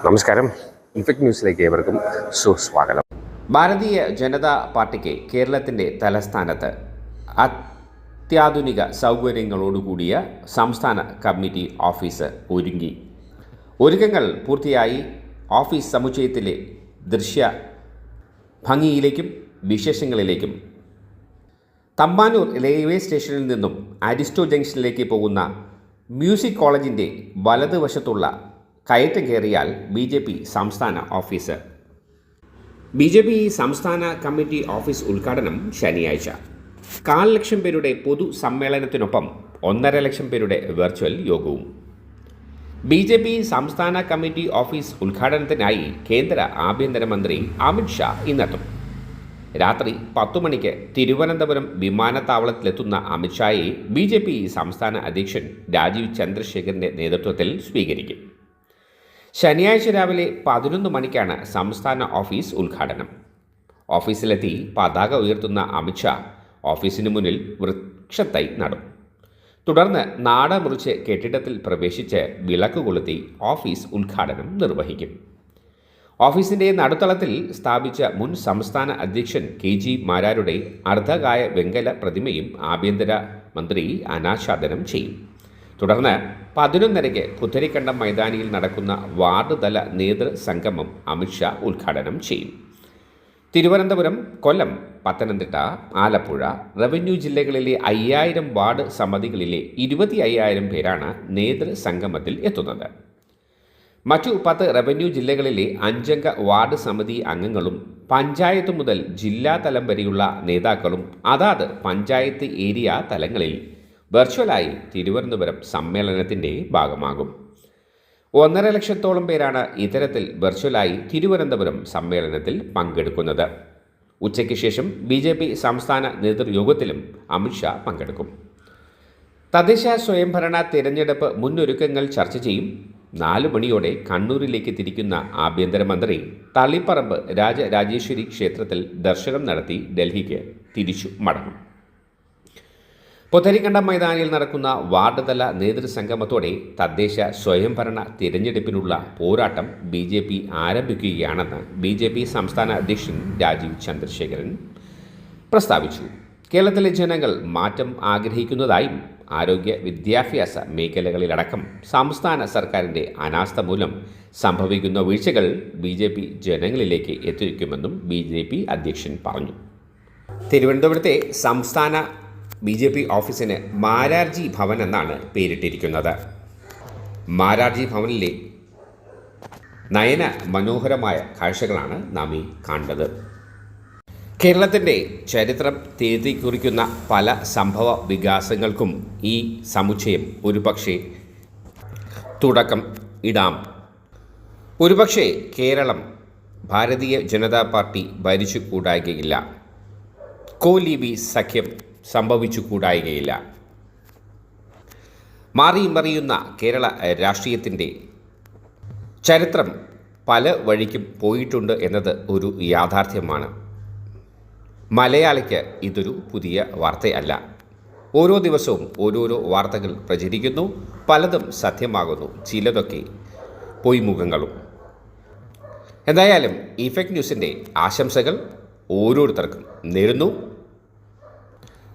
നമസ്കാരം. ഇൻഫെക്ട് ന്യൂസിലേക്ക് ഏവർക്കും സുസ്വാഗതം. ഭാരതീയ ജനതാ പാർട്ടിക്ക് കേരളത്തിന്റെ തലസ്ഥാനത്ത് അത്യാധുനിക സൗകര്യങ്ങളോടുകൂടിയ സംസ്ഥാന കമ്മിറ്റി ഓഫീസ് ഒരുങ്ങി. ഒരുക്കങ്ങൾ പൂർത്തിയായി ഓഫീസ് സമുച്ചയത്തിലെ ദൃശ്യ ഭംഗിയിലേക്കും വിശേഷങ്ങളിലേക്കും. തമ്പാനൂർ റെയിൽവേ സ്റ്റേഷനിൽ നിന്നും അരിസ്റ്റോ ജംഗ്ഷനിലേക്ക് പോകുന്ന മ്യൂസിക് കോളേജിന്റെ വലതുവശത്തുള്ള കയറ്റം കയറിയാൽ ബി ജെ പി സംസ്ഥാന ഓഫീസ്. ബി ജെ പി സംസ്ഥാന കമ്മിറ്റി ഓഫീസ് ഉദ്ഘാടനം ശനിയാഴ്ച. കാൽ ലക്ഷം പേരുടെ പൊതു സമ്മേളനത്തിനൊപ്പം ഒന്നര ലക്ഷം പേരുടെ വെർച്വൽ യോഗവും. ബി ജെ പി സംസ്ഥാന കമ്മിറ്റി ഓഫീസ് ഉദ്ഘാടനത്തിനായി കേന്ദ്ര ആഭ്യന്തരമന്ത്രി അമിത് ഷാ ഇന്നെത്തും. രാത്രി പത്തു മണിക്ക് തിരുവനന്തപുരം വിമാനത്താവളത്തിലെത്തുന്ന അമിത്ഷായെ ബി ജെ പി സംസ്ഥാന അധ്യക്ഷൻ രാജീവ് ചന്ദ്രശേഖറിന്റെ നേതൃത്വത്തിൽ സ്വീകരിക്കും. ശനിയാഴ്ച രാവിലെ പതിനൊന്ന് മണിക്കാണ് സംസ്ഥാന ഓഫീസ് ഉദ്ഘാടനം. ഓഫീസിലെത്തി പതാക ഉയർത്തുന്ന അമിത്ഷാ ഓഫീസിന് മുന്നിൽ വൃക്ഷത്തൈ നടും. തുടർന്ന് നാട മുറിച്ച് കെട്ടിടത്തിൽ പ്രവേശിച്ച് വിളക്ക് കൊളുത്തി ഓഫീസ് ഉദ്ഘാടനം നിർവഹിക്കും. ഓഫീസിന്റെ നടുത്തളത്തിൽ സ്ഥാപിച്ച മുൻ സംസ്ഥാന അധ്യക്ഷൻ കെ ജി മാരാരുടെ അർദ്ധകായ വെങ്കല പ്രതിമയും ആഭ്യന്തര മന്ത്രി അനാച്ഛാദനം ചെയ്യും. തുടർന്ന് പതിനൊന്നരയ്ക്ക് പുത്തരിക്കണ്ടം മൈതാനിയിൽ നടക്കുന്ന വാർഡ് തല നേതൃസംഗമം അമിത്ഷാ ഉദ്ഘാടനം ചെയ്യും. തിരുവനന്തപുരം കൊല്ലം പത്തനംതിട്ട ആലപ്പുഴ റവന്യൂ ജില്ലകളിലെ അയ്യായിരം വാർഡ് സമിതികളിലെ ഇരുപത്തി അയ്യായിരം പേരാണ് നേതൃസംഗമത്തിൽ എത്തുന്നത്. മറ്റു പത്ത് റവന്യൂ ജില്ലകളിലെ അഞ്ചംഗ വാർഡ് സമിതി അംഗങ്ങളും പഞ്ചായത്ത് മുതൽ ജില്ലാ തലം വരെയുള്ള നേതാക്കളും അതാത് പഞ്ചായത്ത് ഏരിയ തലങ്ങളിൽ വെർച്വലായി തിരുവനന്തപുരം സമ്മേളനത്തിന്റെ ഭാഗമാകും. ഒന്നര ലക്ഷത്തോളം പേരാണ് ഇത്തരത്തിൽ വെർച്വലായി തിരുവനന്തപുരം സമ്മേളനത്തിൽ പങ്കെടുക്കുന്നത്. ഉച്ചയ്ക്ക് ശേഷം ബി ജെ പി സംസ്ഥാന നേതൃയോഗത്തിലും അമിത്ഷാ പങ്കെടുക്കും. തദ്ദേശ സ്വയംഭരണ തിരഞ്ഞെടുപ്പ് മുന്നൊരുക്കങ്ങൾ ചർച്ച ചെയ്യും. നാലു മണിയോടെ കണ്ണൂരിലേക്ക് തിരിക്കുന്ന ആഭ്യന്തരമന്ത്രി തളിപ്പറമ്പ് രാജരാജേശ്വരി ക്ഷേത്രത്തിൽ ദർശനം നടത്തി ഡൽഹിക്ക് തിരിച്ചു മടങ്ങും. പൊത്തരിക്കണ്ടം മൈതാനിയിൽ നടക്കുന്ന വാർഡ് തല നേതൃസംഗമത്തോടെ തദ്ദേശ സ്വയംഭരണ തിരഞ്ഞെടുപ്പിനുള്ള പോരാട്ടം ബി ജെ പി ആരംഭിക്കുകയാണെന്ന് ബി ജെ പി സംസ്ഥാന അധ്യക്ഷൻ രാജീവ് ചന്ദ്രശേഖരൻ പ്രസ്താവിച്ചു. കേരളത്തിലെ ജനങ്ങൾ മാറ്റം ആഗ്രഹിക്കുന്നതായും ആരോഗ്യ വിദ്യാഭ്യാസ മേഖലകളിലടക്കം സംസ്ഥാന സർക്കാരിന്റെ അനാസ്ഥ മൂലം സംഭവിക്കുന്ന വീഴ്ചകൾ ബി ജെ പി ജനങ്ങളിലേക്ക് എത്തിക്കുമെന്നും ബി ജെ പി അധ്യക്ഷൻ പറഞ്ഞു. തിരുവനന്തപുരത്തെ സംസ്ഥാന ബി ജെ പി ഓഫീസിന് മാരാർജി ഭവൻ എന്നാണ് പേരിട്ടിരിക്കുന്നത്. മാരാർജി ഭവനിലെ നയന മനോഹരമായ കാഴ്ചകളാണ് നാം ഈ കണ്ടത് കേരളത്തിന്റെ ചരിത്രം തിരുത്തി കുറിക്കുന്ന പല സംഭവ വികാസങ്ങൾക്കും ഈ സമുച്ചയം ഒരുപക്ഷെ തുടക്കം ഇടാം. ഒരുപക്ഷെ കേരളം ഭാരതീയ ജനതാ പാർട്ടി ഭരിച്ചു കൂടായികയില്ല. കോലീബി സഖ്യം സംഭവിച്ചു കൂടായികയില്ല മാറി മറിയുന്ന കേരള രാഷ്ട്രീയത്തിന്റെ ചരിത്രം പല വഴിക്കും പോയിട്ടുണ്ട് എന്നത് ഒരു യാഥാർത്ഥ്യമാണ്. മലയാളിക്ക് ഇതൊരു പുതിയ വാർത്തയല്ല. ഓരോ ദിവസവും ഓരോരോ വാർത്തകൾ പ്രചരിക്കുന്നു പലതും സത്യമാകുന്നു ചിലതൊക്കെ പൊയ്മുഖങ്ങളും. എന്തായാലും ഇഫക്ട് ന്യൂസിന്റെ ആശംസകൾ ഓരോരുത്തർക്കും നേരുന്നു.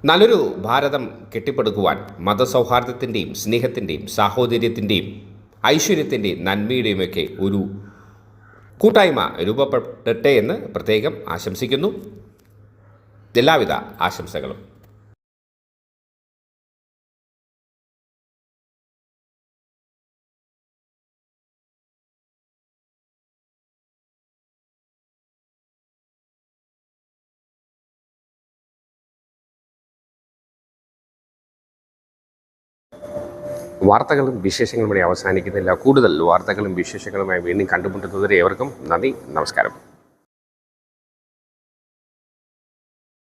നല്ലൊരു ഭാരതം കെട്ടിപ്പടുക്കുവാൻ മതസൗഹാർദ്ദത്തിന്റെയും സ്നേഹത്തിന്റെയും സാഹോദര്യത്തിന്റെയും ഐശ്വര്യത്തിന്റെയും നന്മയുടെയുമൊക്കെ ഒരു കൂട്ടായ്മ രൂപപ്പെടട്ടെ എന്ന് പ്രത്യേകം ആശംസിക്കുന്നു. എല്ലാവിധ ആശംസകളും. വാർത്തകളും വിശേഷങ്ങളും ഇവിടെ അവസാനിക്കുന്നില്ല. കൂടുതൽ വാർത്തകളും വിശേഷങ്ങളുമായി വീണ്ടും കണ്ടുമുട്ടുന്നതുവരെ ഏവർക്കും നന്ദി നമസ്കാരം.